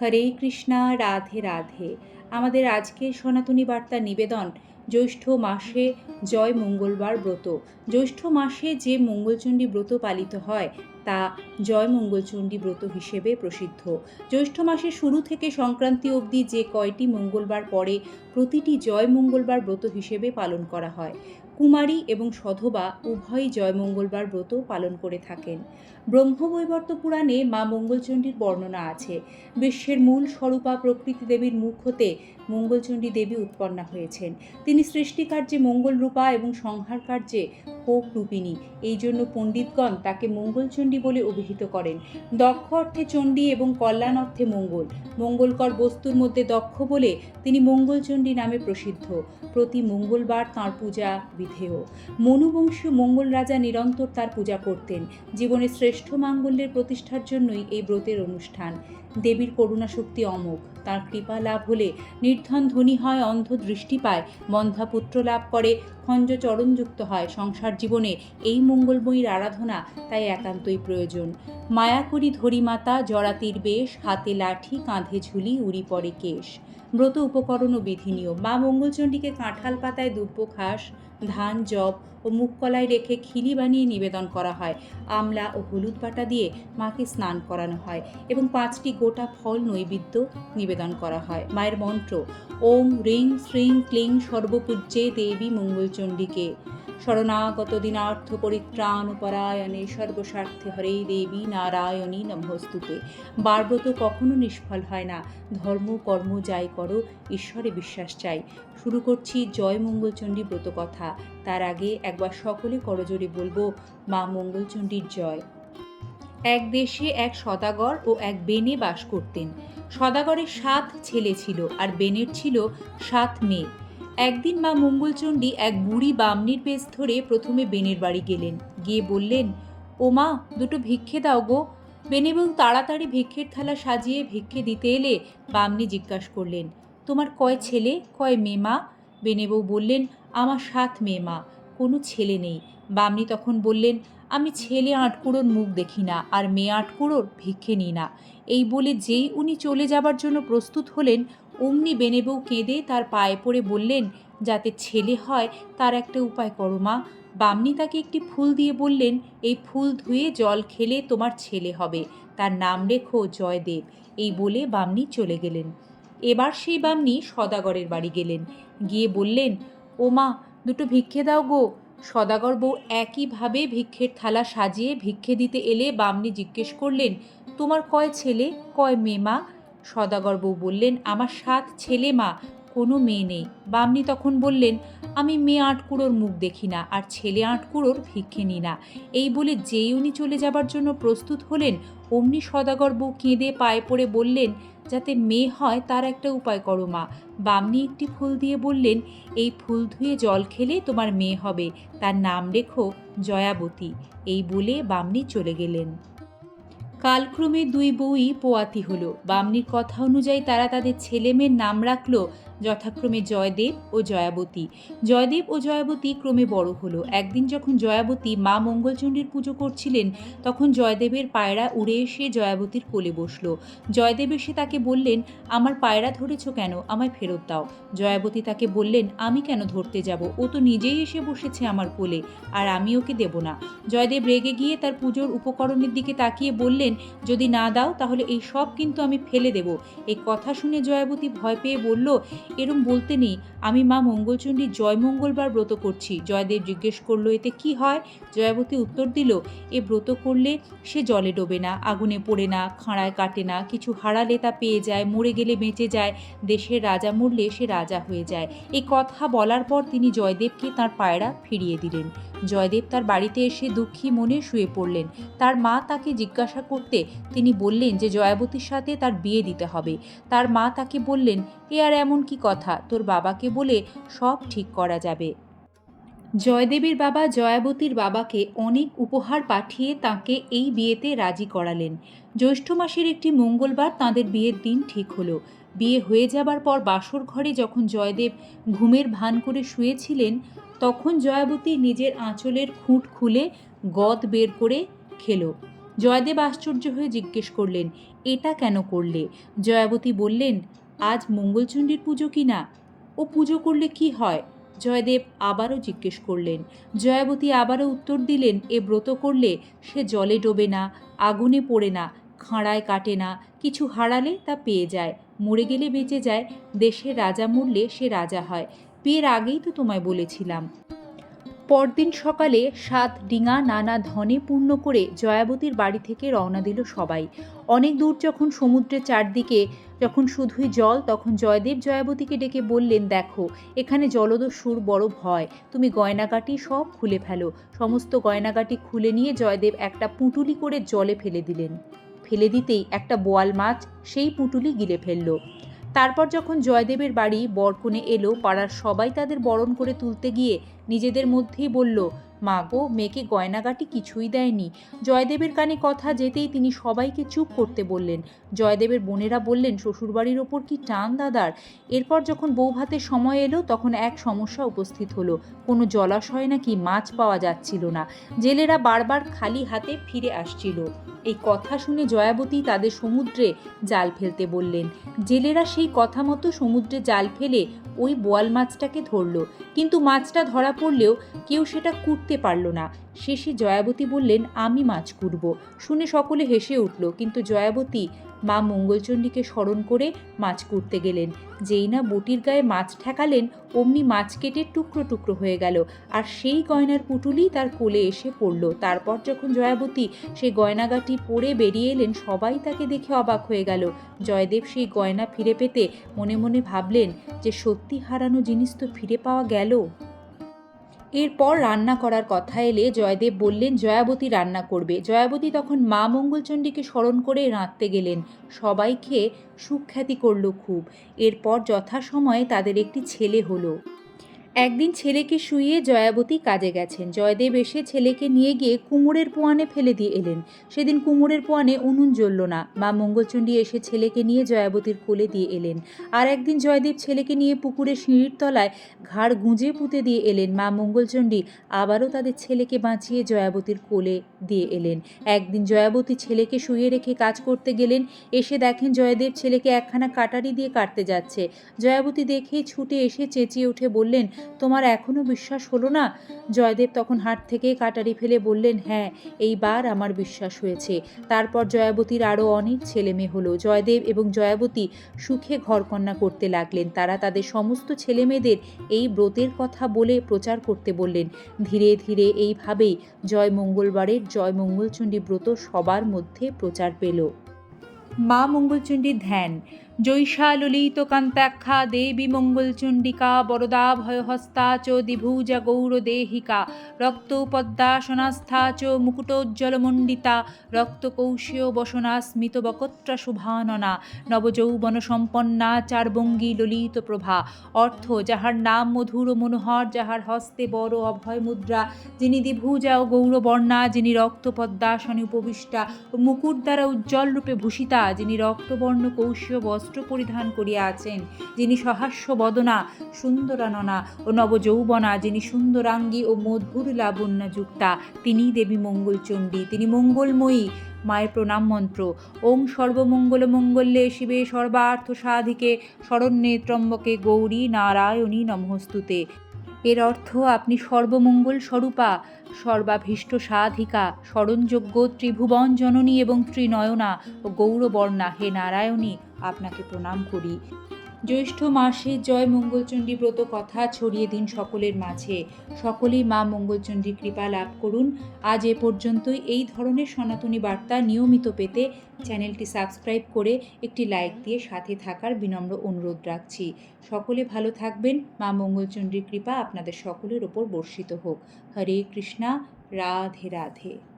হরে কৃষ্ণা, রাধে রাধে। আমাদের আজকের সনাতনী বার্তা নিবেদন, জ্যৈষ্ঠ মাসে জয় মঙ্গলবার ব্রত। জ্যৈষ্ঠ মাসে যে মঙ্গলচণ্ডী ব্রত পালিত হয়, তা জয় মঙ্গলচণ্ডী ব্রত হিসেবে প্রসিদ্ধ। জ্যৈষ্ঠ মাসের শুরু থেকে সংক্রান্তি অবধি যে কয়টি মঙ্গলবার পরে, প্রতিটি জয় মঙ্গলবার ব্রত হিসেবে পালন করা হয়। কুমারী এবং সধবা উভয়ই জয় মঙ্গলবার ব্রত পালন করে থাকেন। ব্রহ্মবৈবর্ত পুরাণে মা মঙ্গলচণ্ডীর বর্ণনা আছে। বিশ্বের মূল স্বরূপা প্রকৃতি দেবীর মুখ হতে মঙ্গলচণ্ডী দেবী উৎপন্না হয়েছেন। তিনি সৃষ্টিকার্যে মঙ্গল রূপা এবং সংহার কার্যে হোক রূপিণী। এই জন্য পণ্ডিতগণ তাকে মঙ্গলচণ্ডী বলে অভিহিত করেন। দক্ষ অর্থে চণ্ডী এবং কল্যাণ অর্থে মঙ্গল। মঙ্গলকর বস্তুর মধ্যে দক্ষ বলে তিনি মঙ্গলচণ্ডী নামে প্রসিদ্ধ। প্রতি মঙ্গলবার তাঁর পূজা বিধেয়। মনুবংশীয় মঙ্গল রাজা নিরন্তর তার পূজা করতেন। জীবনের শ্রেষ্ঠ মাঙ্গল্যের প্রতিষ্ঠার জন্যই এই ব্রতের অনুষ্ঠান। দেবীর করুণা শক্তি অমোঘ। তার কৃপা লাভ হলে নির্ধন ধনী হয় অন্ধ দৃষ্টি পায় বন্ধা পুত্র লাভ করে খঞ্জ চরণযুক্ত হয়। সংসার জীবনে এই মঙ্গলময়ীর আরাধনা তাই একান্তই প্রয়োজন। মায়া করি ধরি মাতা জরাতির বেশ, হাতে লাঠি, কাঁধে ঝুলি, উড়ি পড়ে কেশ। ব্রত উপকরণ ও বিধি নিয়ম। মা মঙ্গলচণ্ডীকে কাঁঠাল পাতায় দুব্য ঘাস, ধান, জব ও মুখকলায় রেখে খিলি বানিয়ে নিবেদন করা হয়। আমলা ও হলুদ বাটা দিয়ে মাকে স্নান করানো হয় এবং পাঁচটি গোটা ফল নৈবেদ্য নিবেদন করা হয়। মায়ের মন্ত্র, ওম রিং শ্রিং ক্লিং সর্বপূজ্যে দেবী মঙ্গলচণ্ডীকে। শরণাগত দিনার্থ পরিত্রাণ পরায়ণে সর্বস্বার্থে হরে দেবী নারায়ণী নমস্তুতে। বারব্রত কখনো নিষ্ফল হয় না। ধর্ম, কর্ম যাই করো, ঈশ্বরে বিশ্বাস চাই। শুরু করছি জয় মঙ্গলচণ্ডী ব্রত কথা তার আগে একবার সকলে করজোরে বলব, মা মঙ্গলচণ্ডীর জয়। এক দেশে এক সদাগর ও এক বেনে বাস করতেন। সদাগরের সাত ছেলে ছিল আর বেনের ছিল সাত মেয়ে। একদিন মা মঙ্গলচণ্ডী এক বুড়ি বামনির পেস ধরে প্রথমে বেনের বাড়ি গেলেন। গিয়ে বললেন, ও মা, দুটো ভিক্ষে দাও গো। বেনে বেনেবউ তাড়াতাড়ি ভিক্ষের থালা সাজিয়ে ভিক্ষে দিতে এলে বামনি জিজ্ঞাসা করলেন, তোমার কয় ছেলে, কয় মেয়ে মা? বেনেবউ বললেন, আমার সাত মেয়ে মা। কোনো ছেলে নেই। বামনি তখন বললেন, আমি ছেলে আটকুড়োর মুখ দেখি না আর মেয়ে আটকুড়োর ভিক্ষে নিই না। এই বলে যেই উনি চলে যাবার জন্য প্রস্তুত হলেন, অমনি বেনেবউ কেঁদে তার পায়ে পড়ে বললেন, যাতে ছেলে হয়, তার একটা উপায় করো মা। বামনি তাকে একটি ফুল দিয়ে বললেন, এই ফুল ধুয়ে জল খেলে তোমার ছেলে হবে। তার নাম রেখো জয়দেব। এই বলে বামনি চলে গেলেন। এবার সেই বামনি সদাগরের বাড়ি গেলেন। গিয়ে বললেন ও মা দুটো ভিক্ষে দাও গো। সদাগর বউ একইভাবে ভিক্ষের থালা সাজিয়ে ভিক্ষে দিতে এলে বামনি জিজ্ঞেস করলেন, তোমার কয় ছেলে, কয় মেয়ে মা? সদাগর বউ বললেন, আমার সাত ছেলে মা, কোনো মেয়ে নেই। বামনি তখন বললেন, আমি মেয়ে আটকুড়োর মুখ দেখি না, আর ছেলে আটকুড়োর ভিক্ষে নিই না। এই বলে যেই উনি চলে যাবার জন্য প্রস্তুত হলেন, অমনি সদাগর বউ কেঁদে পায়ে পড়ে বললেন যাতে মেয়ে হয় তার একটা উপায় করো মা। বামনি একটি ফুল দিয়ে বললেন, এই ফুল ধুয়ে জল খেলে তোমার মেয়ে হবে। তার নাম রেখো জয়াবতী। এই বলে বামনি চলে গেলেন। কালক্রমে দুই বউই পোয়াতি হলো। বামনির কথা অনুযায়ী তারা তাদের ছেলে মেয়ের নাম রাখল যথাক্রমে জয়দেব ও জয়াবতী। জয়দেব ও জয়াবতী ক্রমে বড় হলো। একদিন যখন জয়াবতী মা মঙ্গলচণ্ডীর পুজো করছিলেন, তখন জয়দেবের পায়রা উড়ে এসে জয়াবতীর কোলে বসল। জয়দেব এসে তাকে বললেন, আমার পায়রা ধরেছ কেন? আমায় ফেরত দাও। জয়াবতী তাকে বললেন, আমি কেন ধরতে যাব? ও তো নিজেই এসে বসেছে আমার কোলে, আর আমি ওকে দেব না। জয়দেব রেগে গিয়ে তার পুজোর উপকরণের দিকে তাকিয়ে বললেন, যদি না দাও, তাহলে এই সব কিন্তু আমি ফেলে দেব। এই কথা শুনে জয়াবতী ভয় পেয়ে বলল এরম বলতে নেই। আমি মা মঙ্গলচণ্ডীর জয় মঙ্গলবার ব্রত করছি। জয়দেব জিজ্ঞেস করল, এতে কি হয়? জয়াবতী উত্তর দিল, এ ব্রত করলে সে জলে ডোবে না, আগুনে পড়ে না, খাঁড়ায় কাটে না, কিছু হারালে তা পেয়ে যায়, মরে গেলে বেঁচে যায়, দেশের রাজা মরলে সে রাজা হয়ে যায়। এই কথা বলার পর তিনি জয়দেবকে তার পায়রা ফিরিয়ে দিলেন। জয়দেব তার বাড়িতে এসে দুঃখী মনে শুয়ে পড়লেন। তার মা তাকে জিজ্ঞাসা করতে তিনি বললেন যে, জয়াবতীর সাথে তার বিয়ে দিতে হবে। তার মা তাকে বললেন, এ আর এমন কি কথা, তোর বাবাকে বলে সব ঠিক করা যাবে। জয়দেবীর বাবা জয়াবতীর বাবাকে অনেক উপহার পাঠিয়ে তাকে এই বিয়েতে রাজি করালেন। জ্যৈষ্ঠ মাসের একটি মঙ্গলবার তাঁদের বিয়ের দিন ঠিক হলো। বিয়ে হয়ে যাবার পর বাসর ঘরে যখন জয়দেব ঘুমের ভান করে শুয়েছিলেন, তখন জয়াবতী নিজের আঁচলের খুঁট খুলে গদ বের করে খেলো। জয়দেব আশ্চর্য হয়ে জিজ্ঞেস করলেন, এটা কেন করলে? জয়াবতী বললেন আজ মঙ্গলচণ্ডীর পুজো কি না? ও পুজো করলে কি হয়? জয়দেব আবারও জিজ্ঞেস করলেন। জয়াবতী আবারও উত্তর দিলেন, এ ব্রত করলে সে জলে ডোবে না, আগুনে পড়ে না, খাঁড়ায় কাটে না, কিছু হারালে তা পেয়ে যায়, মরে গেলে বেঁচে যায়, দেশের রাজা মরলে সে রাজা হয়। বিয়ের আগেই তো তোমায় বলেছিলাম। পরদিন সকালে সাত ডিঙা নানা ধনে পূর্ণ করে জয়াবতীর বাড়ি থেকে রওনা দিল সবাই। অনেক দূর যখন সমুদ্রের চারদিকে যখন শুধুই জল, তখন জয়দেব জয়াবতীকে ডেকে বললেন, দেখো, এখানে জলদস্যুর বড় ভয়। তুমি গয়নাগাটি সব খুলে ফেলো। সমস্ত গয়নাগাটি খুলে নিয়ে জয়দেব একটা পুঁটুলি করে জলে ফেলে দিলেন। ফেলে দিতেই একটা বোয়াল মাছ সেই পুঁটুলি গিলে ফেলল। তারপর যখন জয়দেবের বাড়ি বরকনে এলো, পাড়ার সবাই তাদের বরণ করে তুলতে গিয়ে নিজেদের মধ্যেই বলল মা গো, মেয়েকে গয়নাগাটি কিছুই দেয়নি। জয়দেবের কানে কথা যেতেই তিনি সবাইকে চুপ করতে বললেন। জয়দেবের বোনেরা বললেন, শ্বশুরবাড়ির ওপর কি টান দাদার? এরপর যখন বউ ভাতের সময় এলো, তখন এক সমস্যা উপস্থিত হলো। কোনো জলাশয়ে নাকি মাছ পাওয়া যাচ্ছিল না। জেলেরা বারবার খালি হাতে ফিরে আসছিল। এই কথা শুনে জয়াবতী তাদের সমুদ্রে জাল ফেলতে বললেন। জেলেরা সেই কথা মতো সমুদ্রে জাল ফেলে ওই বোয়াল মাছটাকে ধরলো। কিন্তু মাছটা ধরা পড়লেও কেউ সেটা কুটতে পারল না। শেষে জয়াবতী বললেন, আমি মাছ কুটব শুনে সকলে হেসে উঠল, কিন্তু জয়াবতী মা মঙ্গলচণ্ডীকে স্মরণ করে মাছ কুটতে গেলেন। যেই না বটির গায়ে মাছ ঠেকালেন, অমনি মাছ কেটে টুকরো টুকরো হয়ে গেল। আর সেই গয়নার পুটুলি তার কোলে এসে পড়ল। তারপর যখন জয়াবতী সেই গয়নাগাটি পরে বেরিয়ে এলেন, সবাই তাকে দেখে অবাক হয়ে গেল। জয়দেব সেই গয়না ফিরে পেতে মনে মনে ভাবলেন যে সত্যি হারানো জিনিস তো ফিরে পাওয়া গেল। এরপর রান্না করার কথা এলে জয়দেব বললেন, জয়াবতী রান্না করবে। জয়াবতী তখন মা মঙ্গলচণ্ডীকে স্মরণ করে রাঁধতে গেলেন। সবাই খেয়ে সুখ্যাতি করল খুব। এরপর যথাসময়ে তাদের একটি ছেলে হলো। একদিন ছেলেকে শুইয়ে জয়াবতী কাজে গেছেন। জয়দেব এসে ছেলেকে নিয়ে গিয়ে কুমোরের পোয়ানে ফেলে দিয়ে এলেন। সেদিন কুমোরের পোয়ানে উনুন জ্বলল না। মা মঙ্গলচণ্ডী এসে ছেলেকে নিয়ে জয়াবতীর কোলে দিয়ে এলেন। আর একদিন জয়দেব ছেলেকে নিয়ে পুকুরে সিঁড়ির তলায় ঘাড় গুঁজে পুঁতে দিয়ে এলেন। মা মঙ্গলচণ্ডী আবারও তাদের ছেলেকে বাঁচিয়ে জয়াবতীর কোলে দিয়ে এলেন। একদিন জয়াবতী ছেলেকে শুয়ে রেখে কাজ করতে গেলেন। এসে দেখেন জয়দেব ছেলেকে একখানা কাটারি দিয়ে কাটতে যাচ্ছে। জয়াবতী দেখে ছুটে এসে চেঁচিয়ে উঠে বললেন তোমার এখনও বিশ্বাস হলো না? জয়দেব তখন হাট থেকে কাটারি ফেলে বললেন হ্যাঁ এইবার আমার বিশ্বাস হয়েছে। তারপর জয়াবতীর আরও অনেক ছেলে মেয়ে হলো। জয়দেব এবং জয়াবতী সুখে ঘরকন্যা করতে লাগলেন। তারা তাদের সমস্ত ছেলে মেয়েদের এই ব্রতের কথা বলে প্রচার করতে বললেন। ধীরে ধীরে এইভাবেই জয় মঙ্গলবারের জয় মঙ্গলচণ্ডী ব্রত সবার মধ্যে প্রচার পেল। মা মঙ্গলচণ্ডীর ধ্যান। জৈষা ললিত কান্তাখ্যা দেবী মঙ্গলচণ্ডিকা, বরদা ভয়হস্তা চ দ্বিভুজা গৌরদেহিকা, রক্তপদ্মাসনাস্থা চ মুকুটোজ্জ্বলমণ্ডিতা রক্তকৌশীয় বসনা স্মিত বকত্রা শুভাননা, নবযৌবন সম্পন্না চারবঙ্গী ললিত প্রভা, অর্থ যাহার নাম মধুর মনোহর, যাহার হস্তে বড় অভয় মুদ্রা, যিনি দ্বিভুজা ও গৌরবর্ণা, যিনি রক্তপদ্মাসনে উপবিষ্টা, ও মুকুট দ্বারা উজ্জ্বল রূপে ভূষিতা, যিনি রক্তবর্ণ কৌশীয় বস্ত্র পরিধান করিয়া আছেন, যিনি সহাস্য বদনা, সুন্দরাননা ও নবযৌবনা, যিনি সুন্দরাঙ্গী ও মধুর লাবণ্যযুক্তা তিনি দেবী মঙ্গলচণ্ডী, তিনি মঙ্গলময়ী, মায়ের প্রণাম মন্ত্র। ওং সর্বমঙ্গল মঙ্গল্যে শিবে সর্বার্থ সাধিকে, শরণ্যে ত্রম্বকে গৌরী নারায়ণী নমস্তুতে। এর অর্থ আপনি সর্বমঙ্গল স্বরূপা, সর্বাভীষ্ট সাধিকা স্মরণযোগ্য ত্রিভুবন জননী এবং ত্রিনয়না ও গৌরবর্ণা, হে নারায়ণী আপনাকে প্রণাম করি। জ্যৈষ্ঠ মাসে জয় মঙ্গলচণ্ডী ব্রত কথা ছড়িয়ে দিন সকলের মাঝে। সকলেই মা মঙ্গলচণ্ডীর কৃপা লাভ করুন। আজ এ পর্যন্তই। এই ধরনের সনাতনী বার্তা নিয়মিত পেতে চ্যানেলটি সাবস্ক্রাইব করে একটি লাইক দিয়ে সাথে থাকার বিনম্র অনুরোধ রাখছি। সকলে ভালো থাকবেন। মা মঙ্গলচণ্ডীর কৃপা আপনাদের সকলের ওপর বর্ষিত হোক। হরে কৃষ্ণা। রাধে রাধে।